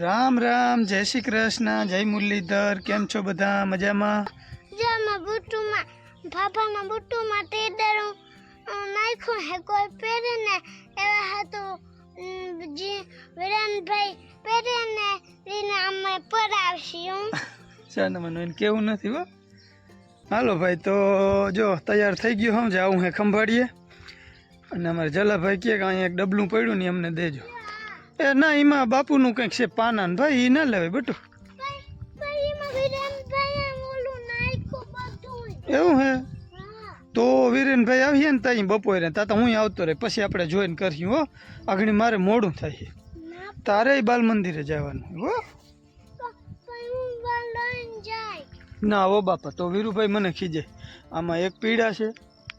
રામ રામ જય શ્રી કૃષ્ણ જય મુરલીધર કેમ છો બધા? મજામાં? જેમાં બુટુમાં ભાભાના બુટુમાં તે દરું નાખ્યું હે કોઈ પહેરે ને એવા હતું જી વિરાનભાઈ પહેરે ને એને અમે પરાવશું શાનામાં મને કેવું નથી હો. હાલો ભાઈ તો જો તૈયાર થઈ ગયું હું જાવું હે ખંભાળીએ. અને અમારે જલાભાઈ કહે કે અહીંયા એક ડબલું પડ્યું ને અમને દેજો. એ ના, એમાં બાપુનું કંઈક છે પાના ભાઈ એ ના લેવાય બટુ. એવું હે? તો વીરેનભાઈ આવીએ ને ત્યાં બપોરે તા તો હું આવતો રહે, પછી આપણે જોઈને કરીશું, હો. આગળ મારે મોડું થાય તારે બાલ મંદિરે જવાનું, હો. ના હો બાપા, તો વીરુભાઈ મને ખીજે. આમાં એક પીડા છે.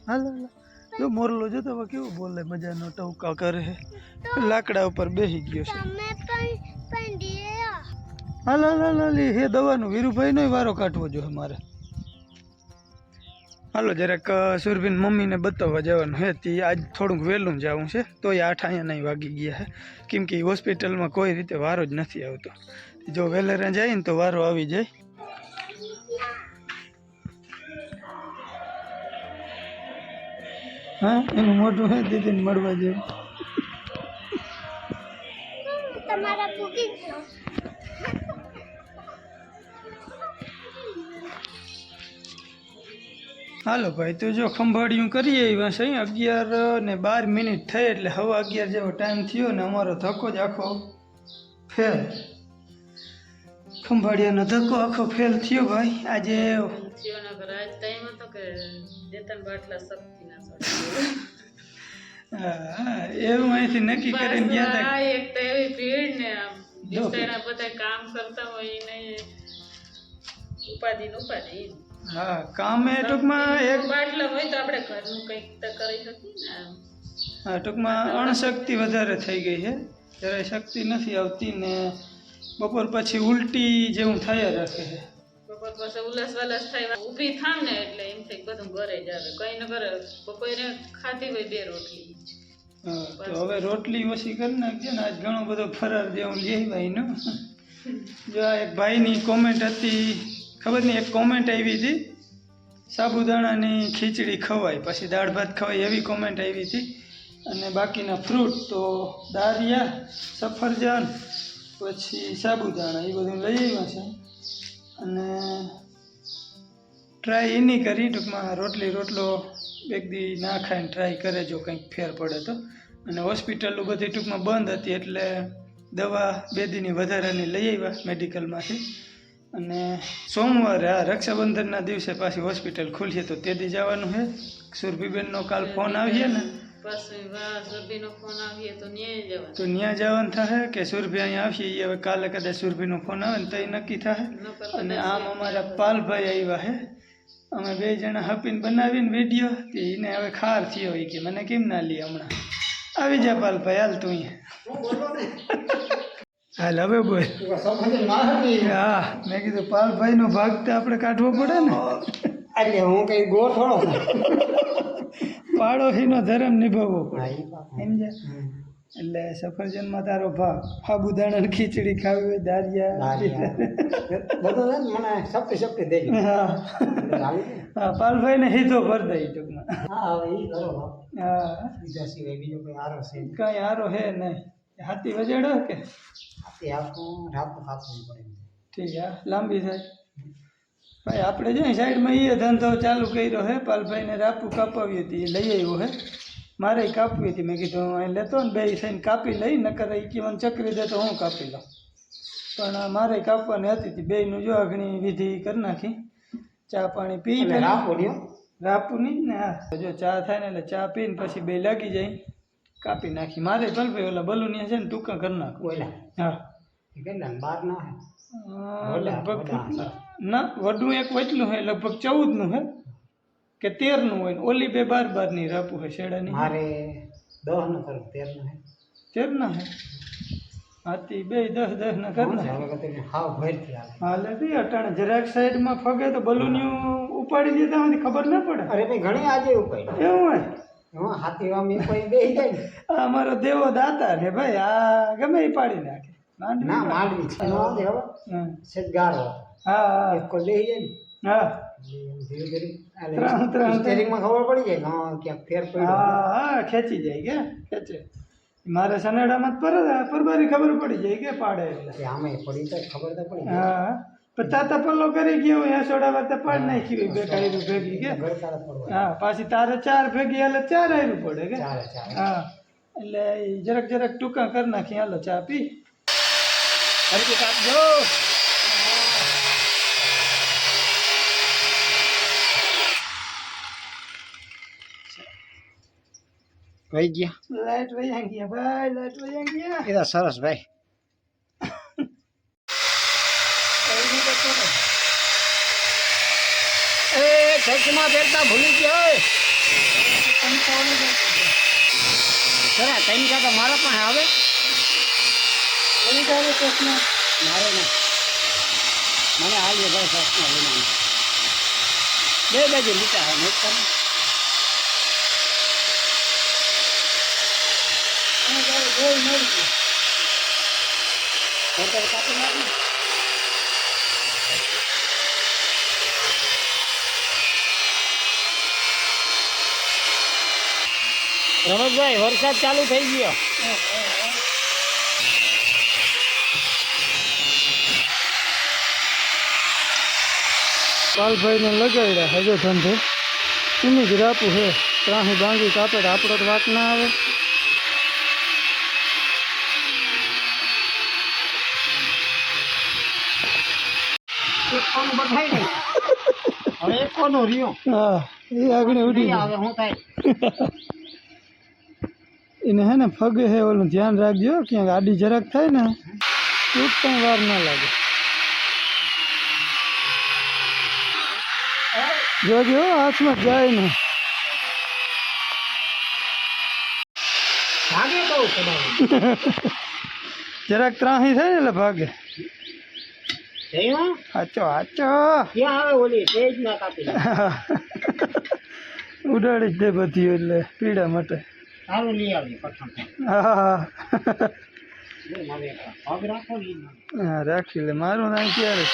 હાલ હાલ. જો મોરલો જો તો કેવું બોલે મજાનો ટવકા કરે. લાકડા ઉપર બેસી ગયો છે. હાલ હાલ હાલ હાલ હે દવાનું વીરુભાઈ નો વારો કાઢવો જોઈએ મારે. હાલો જરાક સુરભીન મમ્મીને બતાવવા જવાનું હે. તે આજ થોડુંક વહેલું જવું છે તોય આઠ અહીંયા નહીં વાગી ગયા છે કેમ કે હોસ્પિટલમાં કોઈ રીતે વારો જ નથી આવતો. જો વહેલા જાય ને તો વારો આવી જાય. હા એનું મોઢું હે દીદીને મળવા જેવું. તમારા હાલો ભાઈ તો જો ખંભાળિયું કરીએ એવા છે અગિયાર ને બાર મિનિટ થઈ એટલે હવે અગિયાર જેવો ટાઈમ થયો ને અમારો ધક્કો જ આખો ફેલ ખંભાળિયાનો ધક્કો આખો ફેલ થયો ભાઈ. આજે શિવનગર આજ ટાઈમ હતો કે દેતન બાટલા એવું અહીંથી નક્કી કરીને ગયા હતા એક તો એવી ભીડ ને આમ બિચારા બધા કામ કરતા હોય ને ઉપાધિ ને ઉપાધિ. હા કામે ટૂંકમાં એક બાટલો હોય તો આપણે ઘરનું કંઈક તો કરી શકીએ ને હા, ટૂંકમાં અણશક્તિ વધારે થઈ ગઈ છે. જ્યારે શક્તિ નથી આવતી ને બપોર પછી ઉલટી જેવું થયા રાખે છે. પછી ઉલસ વલસ થાય ઊભી થાવ ને એટલે એમ થાય બધું ઘરે જ આવે. કઈ ન કરે બપોરે ખાધી હોય બે રોટલી. તો હવે રોટલી ઓછી કરી નાખજે ને આજ ઘણો બધો ફરાર જેવું લે ભાઈનો જો આ એક ભાઈની કોમેન્ટ હતી ખબર નહીં એક કોમેન્ટ આવી હતી સાબુદાણાની ખીચડી ખવાય પછી દાળ ભાત ખવાય એવી કોમેન્ટ આવી હતી. અને બાકીના ફ્રૂટ તો દારિયા સફરજન પછી સાબુદાણા એ બધું લઈ આવ્યા છે. અને ટ્રાય એની કરી ટૂંકમાં રોટલી રોટલો એક દી ના ખાઈને ટ્રાય કરે જો કંઈક ફેર પડે તો. અને હોસ્પિટલો બધી ટૂંકમાં બંધ હતી એટલે દવા બે દીની વધારાની લઈ આવ્યા મેડિકલમાંથી અને સોમવારે આ રક્ષાબંધનના દિવસે પાછી હોસ્પિટલ ખુલશે તો તે દી જવાનું છે. સુરભીબેનનો કાલ ફોન આવીએ ને. પછી ફોન આવીએ તો થાય ત્યાં જવાનું થશે કે સુરભી અહીંયા આવશે? એ હવે કાલે કદાચ સુરભીનો ફોન આવે ને તો એ નક્કી થશે અને આમ અમારા પાલભાઈ આવ્યા હે. અમે બે જણા હપીને બનાવીને વીડિયો તે એને હવે ખાર થયો હોય કે મને કેમ ના લી હમણાં? આવી જા પાલભાઈ હાલ તું હાલ હવે બોલ. હા. મેં કીધું પાલભાઈનો ભાગ તો આપણે કાઢવો પડે ને. એટલે હું કઈ ગો થોડો પાડોશીનો ધર્મ નિભાવવો પડે. સમજ્યા એટલે સફરજનમાં તારો ભાગ સાબુદાણા ખીચડી ખાવી હોય દારિયા બધું મને શક્તિ શક્તિ દે હા. પાલભાઈ ને હા ભર દઈ ટૂંકમાં. હા હવે કરો. હા. બીજા સિવાય બીજો કોઈ આરો છે. કઈ આરો હે નહીં. હાથી વજેડો કે? હાથી આપણું રાપનું કાપવું પડે. ઠીક હા. લાંબી થાય ભાઈ આપણે જો સાઈડમાં એ ધંધો ચાલુ કર્યો હે પાલભાઈને રાપુ કાપાવી હતી એ લઈ આવ્યો હે. મારે કાપવી હતી. મેં કીધું અહીં લેતો ને બે થઈને કાપી લઈ નકર એ કીવન ચકરી દે તો હું કાપી લઉં. પણ મારે કાપવાની હતી હતી બેયનું જો ઘણી વિધિ કરી નાખી. ચા પાણી પી. રાપો રાપુ નહીં ને હા જો ચા થાય ને એટલે ચા પીને પછી બે લાગી જાય. કાપી નાખી. મારે પાલભાઈ ઓલા બલુનિયા છે ને ટૂંકા કરી નાખું. હા. એ કેટલા ને ના ના વડું એક વચલું હે લગભગ ચૌદનું હે કે તેરનું હોય. ને ઓલી બે બાર બારની રાપુ હે શેડાની. મારે દહનું કરું તેરનું હે. તેરના હે? હાથી બે દસ દસ ના કરના હવે આવે. હાલે બી અટાણે જરાક સાઈડમાં ફગે તો બલુનિયું ઉપાડી દીધા હોય ખબર ના પડે. અરે ભાઈ ઘણી આજે ઉપાડી. એવું હોય? હા હાથી વામ એ કોઈ બે જાય ને. અમારો દેવો દાતા ને ભાઈ આ ગમે એ પાડી નાખે. ના માંડવી છે ગારો હા હા લઈ જાય ને. હા. ધીરે ધીરે સ્ટેરિંગમાં ખબર પડી જાય હા ક્યાંક ફેર પડ્યો. હા હા ખેંચી જાય કે ખેંચે. મારે સનેડામાં પર પરબારી ખબર પડી જાય કે પાડે એટલે. આમે પડી તો ખબર તો પડી હા પણ તાતા કરી ગયો હોય સોડા વાર પાડ નાખી બે ભેગી કે. હા પાછી તારે ચાર ભેગી હાલે ચાર આયરું પડે કે. હા. એટલે જરાક જરાક ટૂંકા કરી નાખી હાલો ચા પી. હરકી કાપજો વહી ગયા લાઈટ વહી ગયા ભાઈ લાઈટ વહી ગયા એ તો સરસ ભાઈ એ ચર્ચમાં બેઠતા ભૂલી ગયા ખરા કઈ કાકા મારા પણ આવે મારે ને મને હાલ ભાઈ વિના બે બાજુ લીટા હે મેં કરે જોઈ મળી ગયું ખોટર કાપી નાખ રમતભાઈ વરસાદ ચાલુ થઈ ગયો. પાલભાઈને લગાડ્યા હજે ધંધે. એની જ રાપું હે. ત્રાહી બાંગી કાપે તો આપણો તો વાત ના આવે. કોનું બધાઈ નહીં. હવે એક કોનું રહ્યો? હા એ આગળ ઉડી નહીં ગયું. આવે શું થાય. એને હે ને ફગે હે ઓલું ધ્યાન રાખજો ક્યાંક આડી જરાક થાય ને એક પણ વાર ના લાગે. જોજો હાથમાં જાય ને. ભાગે કહું કદાચ જરાક ત્રાહી થાય ને એટલે ભાગે. જયું હાચો હાચો. ક્યાં આવે ઓલી તેજ ના કાપી ઉડાડી જ દે બધી એટલે પીડા માટે. સારું લઈ આવી પઠણ. હા. રાખી લે. મારું નામ ક્યારે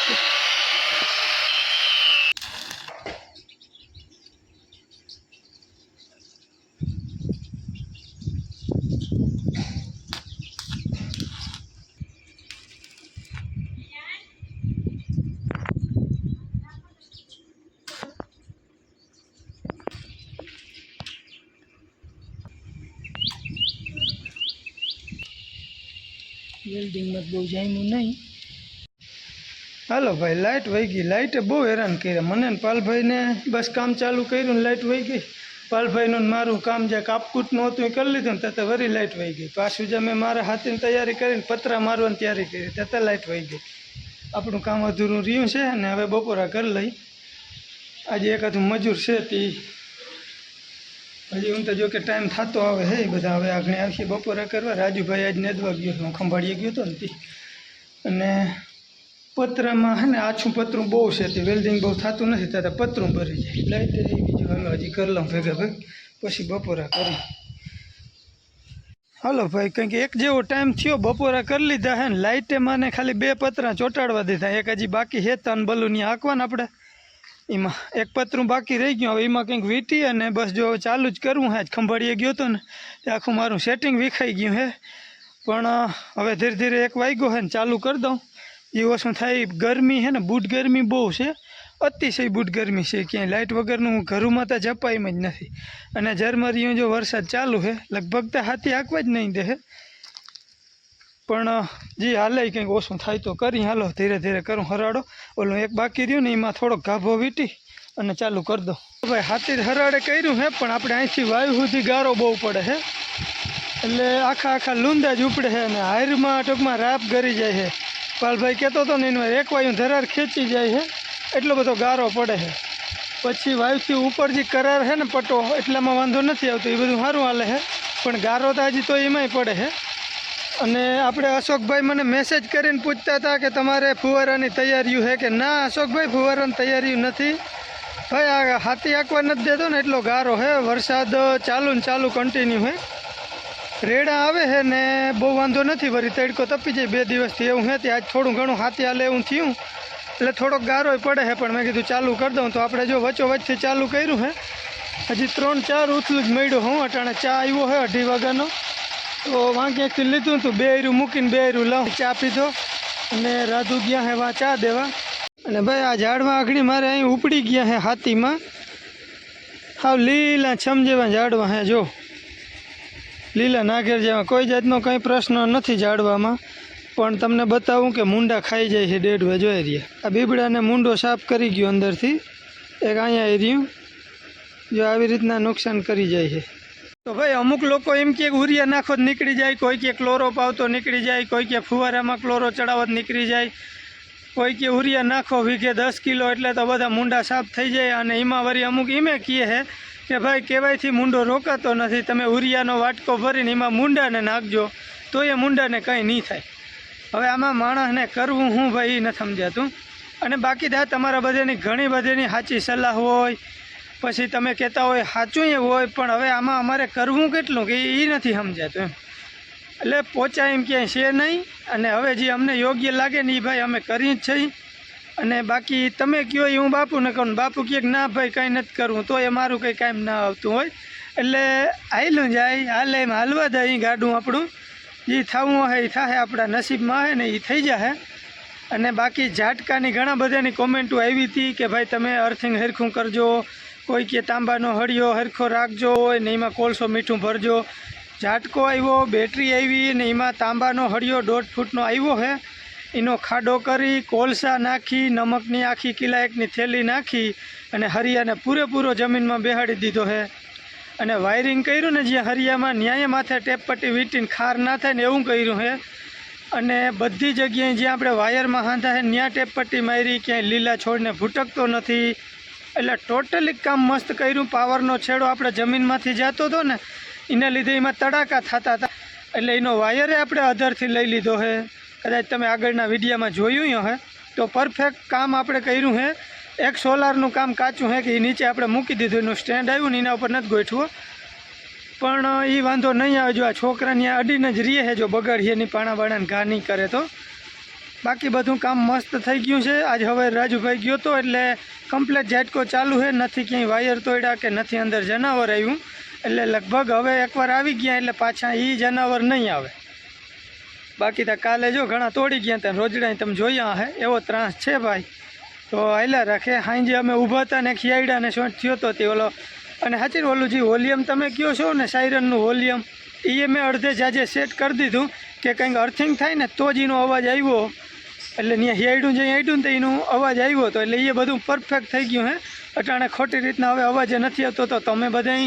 બિલ્ડિંગમાં બહુ જામ્યું નહીં. હાલો ભાઈ લાઇટ વહી ગઈ. લાઇટે બહુ હેરાન કર્યા. મને પાલભાઈને બસ કામ ચાલુ કર્યું ને લાઇટ વહી ગઈ. પાલભાઈનું મારું કામ જે કાપકૂટનું હતું એ કરી લીધું ને ત્યાં વરી લાઇટ વહી ગઈ. પાછું જે મેં મારા હાથની તૈયારી કરીને પતરા મારવાની તૈયારી કરી ત્યાં લાઇટ વહી ગઈ. આપણું કામ અધૂરું રહ્યું છે ને હવે બપોરા કરી લઈ. આજે એક હાથું મજૂર છે તે હજી હું તો જો કે ટાઈમ થતો આવે હે, બધા હવે આગળ આવશે બપોરા કરવા. રાજુભાઈ આજ નેદવા ગયો હું ખંભાળીએ ગયો હતો ને અને પતરામાં હે ને આછું પતરું બહુ છે તે. વેલ્ડિંગ બહુ થતું નથી ત્યારે પતરું ભરી જાય. લઈ એ બીજું હાલો, હજી કરી લઉં ભેગા. ભાઈ પછી બપોરા કરી. હાલો ભાઈ, કંઈક એક જેવો ટાઈમ થયો, બપોરા કરી લીધા હે ને. લાઇટે મને ખાલી બે પતરા ચોંટાડવા દીધા. એક હજી બાકી હે ને બલુની હાંકવાના આપણે એમાં એક પતરું બાકી રહી ગયું. હવે એમાં કંઈક વીટી અને બસ જો ચાલુ જ કરવું હે ખંભાળીએ ગયો હતો ને તે આખું મારું સેટિંગ વિખાઈ ગયું હે. પણ હવે ધીરે ધીરે એક વાગ્યો હે ને, ચાલુ કરી દઉં. એ ઓછું થાય ગરમી હે ને, બૂટ ગરમી બહુ છે. અતિશય બૂટ ગરમી છે, ક્યાંય લાઇટ વગરનું ઘરમાં તો જપાઈમ જ નથી. અને ઝરમરીયું જો વરસાદ ચાલુ છે લગભગ તો હાથી આંકવા જ નહીં દે હે. પણ જે, હાલે કંઈક ઓછું થાય તો કરી. હાલો, ધીરે ધીરે કરું, હરાડો. ઓલું એક બાકી રહ્યું ને, એમાં થોડોક ગાભો વીટી અને ચાલુ કરી દો ભાઈ હાથી હરાડે કર્યું હે, પણ આપણે અહીંથી વાયુ સુધી ગારો બહુ પડે હે. એટલે આખા આખા લૂંદા જ ઉપડે છે અને હાયરમાં ટૂંકમાં રાપ ગરી જાય છે પાલભાઈ કહેતો હતો ને, એનું એક વાયુ ધરાર ખેંચી જાય છે એટલો બધો ગારો પડે છે પછી વાયુથી ઉપર જે કરાર છે ને, પટો, એટલામાં વાંધો નથી આવતો, એ બધું સારું હાલે છે પણ ગારો તો હજી તો એમાંય પડે છે અને આપણે અશોકભાઈ મને મેસેજ કરીને પૂછતા હતા કે તમારે ફુવારાની તૈયારીઓ છે કે ના? અશોકભાઈ, ફુવારાની તૈયારીઓ નથી. ભાઈ, આ હાથી આંકવા નથી દેતો ને, એટલો ગારો હે. વરસાદ ચાલુ ને ચાલુ કન્ટિન્યુ હે. રેડા આવે છે ને બહુ વાંધો નથી ભરી તડકો તપી જાય. બે દિવસથી એવું હે ત્યાં આજ થોડું ઘણું હાથી હાલે એવું થયું. એટલે થોડોક ગારોય પડે છે પણ મેં કીધું ચાલુ કરી દઉં. તો આપણે જો વચ્ચો વચ્ચે ચાલુ કર્યું છે હજી ત્રણ ચાર ઉથલું જ મળ્યું હું. અટાણે ચા આવ્યો છે અઢી વાગ્યાનો. તો વાં ક્યાંકથી લીધું તું બે આયરું મૂકીને બે આયરું લઉં. ચા પીધો અને રાધુ ગયા હે વા ચા દેવા. અને ભાઈ આ ઝાડવા આગળ મારે અહીં ઉપડી ગયા હે હાથીમાં. હાવ લીલા છમ જેવા ઝાડવા હે, જો. લીલા નાગેર જેવા. કોઈ જાતનો કંઈ પ્રશ્ન નથી ઝાડવામાં. પણ તમને બતાવું કે મુંડા ખાઈ જાય છે ડેડવા જોઈ રહ્યા. આ બીબડાને મુંડો સાફ કરી ગયો અંદરથી. એક અહીંયા રહ્યું. જો આવી રીતના નુકસાન કરી જાય છે. તો ભાઈ અમુક લોકો એમ કે ઉરિયા નાખો નીકળી જાય, કોઈ કે ક્લોરો પાવતો નીકળી જાય, કોઈ કે ફુવારામાં ક્લોરો ચડાવો જ નીકળી જાય. કોઈ કે ઉરિયા નાખો વીઘે દસ કિલો એટલે તો બધા મૂંડા સાફ થઈ જાય અને એમાં વળી અમુક એમે કહે છે કે ભાઈ કહેવાયથી મુંડો રોકાતો નથી, તમે ઉરિયાનો વાટકો ભરીને એમાં મુંડાને નાખજો તો એ મુંડાને કંઈ નહીં થાય. હવે આમાં માણસને કરવું હું ભાઈ એ નથી સમજાતું. અને બાકી દા તમારા બધાની ઘણી બધીની સાચી સલાહ હોય પછી તમે કહેતા હોય સાચું એ હોય, પણ હવે આમાં અમારે કરવું કેટલું કે એ નથી સમજાતું એમ. એટલે પોચા એમ ક્યાંય છે નહીં, અને હવે જે અમને યોગ્ય લાગે ને એ ભાઈ અમે કરી જ છીએ અને બાકી તમે કહો એ હું બાપુને કહું બાપુ કહે ના ભાઈ, કંઈ નથી કરવું તો એ મારું કંઈ કામ ના આવતું હોય. એટલે હાલું જાય, હાલે એમ હાલવા ઈ ગાડું આપણું. જે થવું હોય એ થાય આપણા નસીબમાં હોય ને એ થઈ જાય અને બાકી ઝાટકાની ઘણા બધાની કોમેન્ટો આવી હતી કે, ભાઈ, તમે અર્થિંગ હરખું કરજો કોઈ કે તાંબાનો હળિયો હરખો રાખજો હોય ને એમાં કોલસો મીઠું ભરજો. ઝાટકો આવ્યો, બેટરી આવી ને એમાં તાંબાનો હળિયો દોઢ ફૂટનો આવ્યો છે એનો ખાડો કરી કોલસા નાખી, નમકની આખી કિલા એકની થેલી નાખી અને હરિયાને પૂરેપૂરો જમીનમાં બેહાડી દીધો છે અને વાયરિંગ કર્યું ને જ્યાં હરિયામાં ન્યાય માથે ટેપ પટ્ટી વીટીને ખાર ના થાય ને એવું કર્યું હે. અને બધી જગ્યાએ જ્યાં આપણે વાયરમાં હાંધા હે ત્યાં ટેપ પટ્ટી મારી, ક્યાંય લીલા છોડને ભૂટકતો નથી. એટલે ટોટલી કામ મસ્ત કર્યું. પાવરનો છેડો આપણે જમીનમાંથી જતો હતો ને, એના લીધે એમાં તડાકા થતા હતા. એટલે એનો વાયરે આપણે અધરથી લઈ લીધો હે. કદાચ તમે આગળના વિડીયામાં જોયું હે. તો પરફેક્ટ કામ આપણે કર્યું હે. એક સોલારનું કામ કાચું હે કે એ નીચે આપણે મૂકી દીધું. એનું સ્ટેન્ડ આવ્યું ને એના ઉપર નથી ગોઠવું. પણ એ વાંધો નહીં આવે જો આ છોકરાને અડીને જ રીએ હે જો બગાડીએ નહીં પાણા બાણાને ઘા નહીં કરે તો. બાકી બધું કામ મસ્ત થઈ ગયું છે. આજ હવે રાજુભાઈ ગયો હતો એટલે કમ્પ્લેટ ઝાટકો ચાલુ છે. નથી ક્યાંય વાયર તોડ્યા કે નથી અંદર જનાવર આવ્યું. એટલે લગભગ હવે એકવાર આવી ગયા એટલે પાછા એ જનાવર નહીં આવે. બાકી તો કાલે જો ઘણા તોડી ગયા ત્યાં રોજડા તમે જોયા હે. એવો ત્રાસ છે ભાઈ. તો આયલા રાખે. હાંજે અમે ઊભા હતા ને ખિયાડ્યા ને શોટ થયો તો તે ઓલો અને સાચી ઓલું જે વોલ્યુમ તમે કહો છો ને સાયરનનું વોલ્યુમ? એ મેં અડધે જાજે સેટ કરી દીધું કે કંઈક અર્થિંગ થાય ને તો જ એનો અવાજ આવ્યો. એટલે ત્યાં હિયાડું જે હાડ્યું ને તો એનું અવાજ આવ્યો હતો, એટલે એ બધું પરફેક્ટ થઈ ગયું હે. અટાણે ખોટી રીતના હવે અવાજ નથી આવતો તો તમે બધા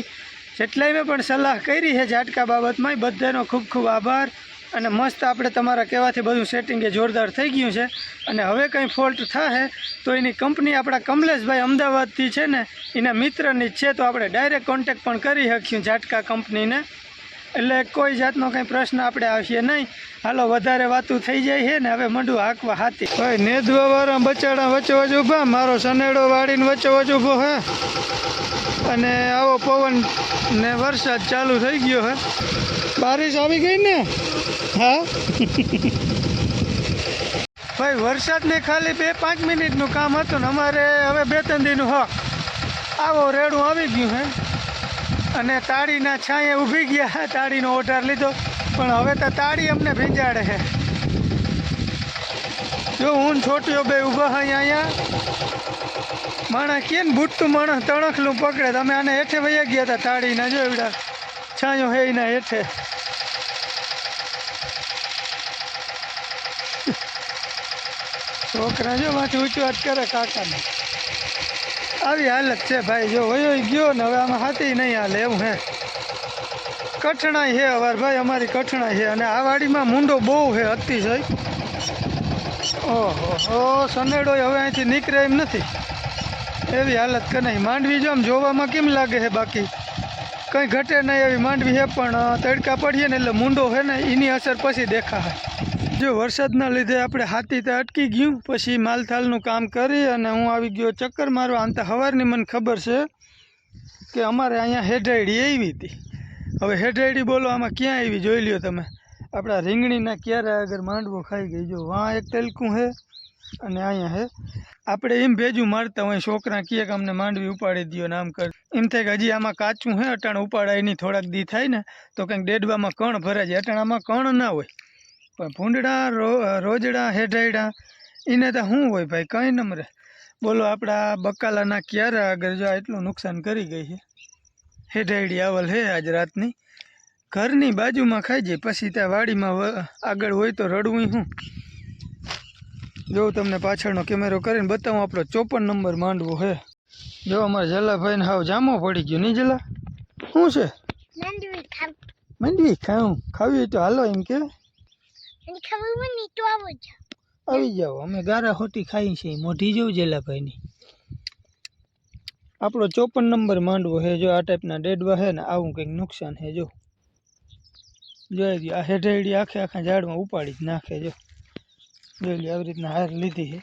જેટલાય મેં પણ સલાહ કરી છે ઝાટકા બાબતમાં બધાનો ખૂબ ખૂબ આભાર. અને મસ્ત આપણે તમારા કહેવાથી બધું સેટિંગ એ જોરદાર થઈ ગયું છે. અને હવે કંઈ ફોલ્ટ થાય તો એની કંપની આપણા કમલેશભાઈ અમદાવાદથી છે ને, એના મિત્રની છે, તો આપણે ડાયરેક્ટ કોન્ટેક્ટ પણ કરી શકીશું ઝાટકા કંપનીને એટલે કોઈ જાતનો કંઈ પ્રશ્ન આપણે આવશે નહીં. હાલો વધારે વાતું થઈ જાય છે ને હવે મંડું હાંકવા હાથી. ભાઈ નેદવા વાળા બચાડા વચ્ચે વચ્ચે ઊભા. મારો સનેડો વાળીને વચ્ચે વચ્ચે ઊભો હે. અને આવો પવન ને વરસાદ ચાલુ થઈ ગયો હે. બારિશ આવી ગઈ ને? હા? ભાઈ વરસાદને ખાલી બે પાંચ મિનિટનું કામ હતું ને અમારે હવે બે ત્રણ દિનનું હા આવો રેડું આવી ગયું હે. અને તાળીના છાંયે ઊભી ગયા. તાળીનો ઓઢાર લીધો. પણ હવે તો તાળી અમને ભીંજાડે છે. જો હું છોટ્યો બે ઊભા હોય અહીંયા માણસ કે ને બુટ્ટું માણસ તણખલું પકડે. તમે આને હેઠે વૈયા ગયા હતા તાળીના. જો એવડા છાંયો હે ના હેઠે. છોકરા જો માથે ઊંચું વાત કરે કાકાને. આવી હાલત છે ભાઈ, જો વયો ગયો ને હવે આમાં હાથી નહીં હાલે એવું હે. કઠણાઈ છે અવાર ભાઈ, અમારી કઠણાઈ છે અને આ વાડીમાં મુંડો બહુ છે અતિશય. ઓહો સનેડો હવે અહીંથી નીકળે એમ નથી. એવી હાલત કે નહીં. માંડવી જો આમ જોવામાં કેમ લાગે છે બાકી? કંઈ ઘટે નહીં એવી માંડવી છે પણ તડકા પડીએ ને એટલે મુંડો છે ને, એની અસર પછી દેખાય જો વરસાદના લીધે આપણે હાથી તો અટકી ગયું, પછી માલથાલનું કામ કરી અને હું આવી ગયો ચક્કર મારવા. આમ તો સવારની મને ખબર છે કે અમારે અહીંયા હેઢાયડી આવી હતી. હવે હેઢાયડી બોલો, આમાં ક્યાં આવી જોઈ લ્યો તમે. આપણા રીંગણીના ક્યારે આગળ માંડવો ખાઈ ગઈ? જો, વાં એક તેલકું હે અને અહીંયા હે. આપણે એમ ભેજું મારતા હોય, છોકરા કહે કે અમને માંડવી ઉપાડી દ્યો ને આમ કર. એમ થાય કે હજી આમાં કાચું હે, અટાણ ઉપાડાય નહીં થોડાક દી થાય ને, તો કંઈક ડેડવામાં કણ ભરાય. જાય અટાણ આમાં કણ ના હોય. પણ ભૂંડડા રોજડા હેઠાયડા એને તો શું હોય ભાઈ? કંઈ ન મરે. બોલો આપણા બકાલાના ક્યારે આગળ જો એટલું નુકસાન કરી ગઈ છે? હેઢાયડી આવલ હે આજ રાતની. ઘરની બાજુમાં ખાઈ જાય પછી ત્યાં વાડીમાં આગળ હોય તો રડવું શું જો તમને પાછળનો કેમેરો કરીને બતાવું આપણો ચોપન નંબર માંડવો હે. જો અમારા જલાભાઈને હાવ જામો પડી ગયો નહીં જલા શું છે? મંડવી ખાવું. ખાવી તો હાલો એમ કે. આવો જ આવી જાઓ. અમે ગારા હોટી ખાઈ છે મોઢી જેવું જલાભાઈની. આપણો ચોપન નંબર માંડવો હે. જો આ ટાઈપના ડેડવા હે ને આવું કંઈક નુકસાન હે, જો. જોઈ આ હેઠેડી આખે આખા ઝાડમાં ઉપાડી જ નાખે, જો. જોઈ આવી રીતના હાર લીધી છે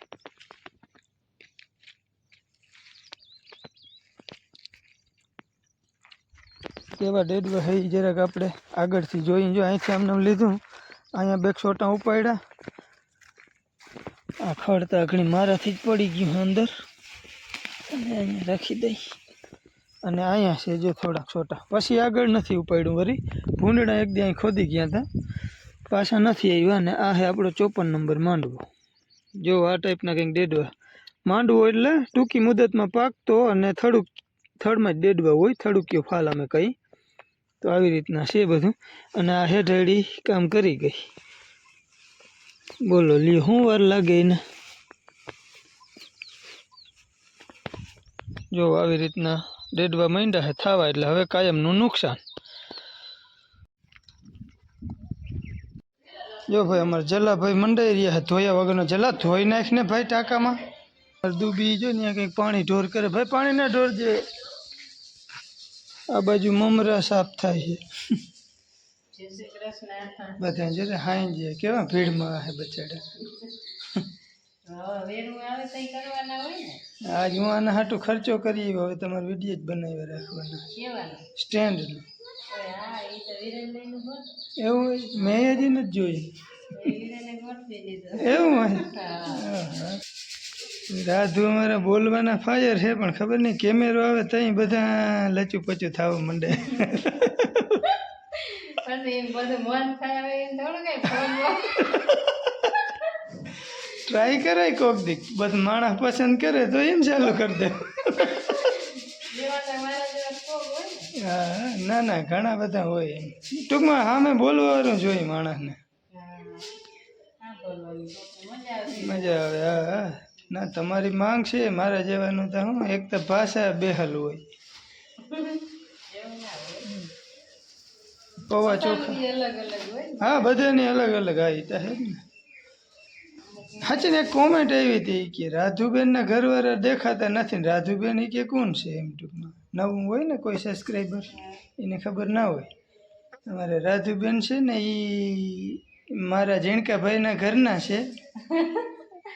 કેવા ડેડવા ઈ જરાક આપણે આગળથી જોઈને જો, અહીંથી આમને આમ લીધું. અહીંયા બે છોટા ઉપાડ્યા. આ ખડતા અઘણી મારાથી જ પડી ગયું અંદર. અને અહીંયા રાખી દઈ. અને અહીંયા છે જો થોડાક છોટા. પછી આગળ નથી ઉપાડ્યું વરી. ભૂંડડા એક દી અહીં ખોદી ગયા હતા. પાછા નથી આવ્યા અને આ છે આપણો ચોપન નંબર માંડવો. જો આ ટાઈપના કંઈક ડેડવા. માંડવો એટલે ટૂંકી મુદતમાં પાકતો અને થડુક થડમાં જ ડેડવા હોય થડુકીઓ ફાલ અમે કહી તો આવી રીતના છે બધું. અને આ હેઠળી કામ કરી ગઈ. બોલો લી શું વાર લાગે એને? જો આવી રીતના ડેડવા માંડ્યા છે થવા, એટલે હવે કાયમનું નુકસાન. જો ભાઈ, અમારે જલા ભાઈ મંડાઈ રહ્યા છે ધોયા વગરનો જલા, ધોઈ નાખ ને ભાઈ ટાંકામાં. દુબી જો ને કંઈક પાણી ઢોર કરે. ભાઈ પાણી ના ઢોર જે આ બાજુ મમરા સાફ થાય છે. બધા જો હાઈ જાય. કેવા ભીડમાં આવે બચાડા આજ હું આના હાટું ખર્ચો કરી હવે તમારે વીડિયો જ બનાવી રાખવાના. સ્ટેન્ડ એવું મેં હજી નથી જોયું. એવું હોય. રાધુ અમારા બોલવાના ફાયર છે પણ ખબર નહીં કેમેરો આવે તઈ બધા લચું પચું થવા માંડે. ટ્રાય કરાય કોક દીક બસ માણસ પસંદ કરે તો એમ ચાલુ કરી દે. હા ના ના ઘણા બધા હોય એમ. ટૂંકમાં સામે બોલવાનું જોઈએ માણસને. મજા આવે હા હા. ના, તમારી માંગ છે, મારા જેવાનું તો હું, એક તો ભાષા બેહલ હોય. પૌવા ચોખા. હા, બધાની અલગ અલગ આવી તા હે ને. સાચી ને કોમેન્ટ આવી હતી કે રાધુબેનના ઘરવાળા દેખાતા નથી ને રાધુબેન એ કે કોણ છે એમ ટૂંકમાં? નવું હોય ને કોઈ સબસ્ક્રાઈબર એને ખબર ના હોય. તમારે રાધુબેન છે ને એ મારા ઝીણકાભાઈના ઘરના છે.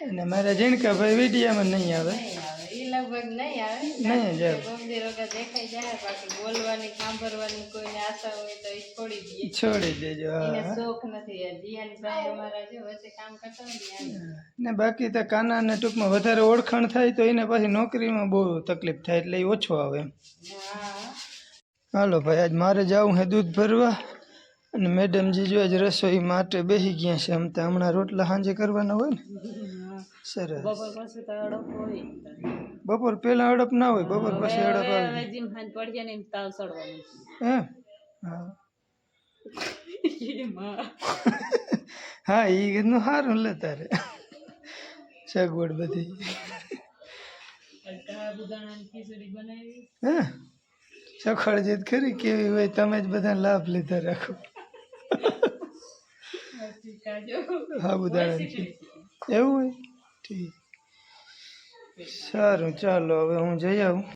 અને મારા જીણ વિડીયામાં નહીં આવે. નહીં આવે. લગભગ નહીં આવે. નહીં જ આવે. ગમતી વખત દેખાઈ જાય બાકી બોલવાની સાંભળવાની કોઈને આશા હોય તો એ છોડી દઈએ. છોડી દેજો શોખ નથી યાર. અમારા જો વચ્ચે કામ કરતા હોય ને બાકી તો કાનાને ટૂંકમાં વધારે ઓળખાણ થાય તો એને પાછી નોકરીમાં બહુ તકલીફ થાય એટલે એ ઓછો આવે હાલો ભાઈ આજ મારે જવું હે દૂધ ભરવા. અને મેડમજી જો આજ રસોઈ માટે બેસી ગયા છે. આમ તો હમણાં રોટલા સાંજે કરવાના હોય ને. સરસ. બપોર પછી તો અડપ હોય બપોર પહેલા અડપ ના હોય બપોર પછી અડપ હવે આવે. જીમ હાંજ પડી જાય ને એમ તાવ ચડવાનું એમ હા? એમાં હા એ ઘરનું સારું લે તારે. સગવડ બધી. હે? સખડ જીત ખરી કેવી હોય તમે જ બધા લાભ લીધા રાખો. કાજુ. સાબુદાણા એવું હોય? સારું ચાલો હવે હું જઈ આવું.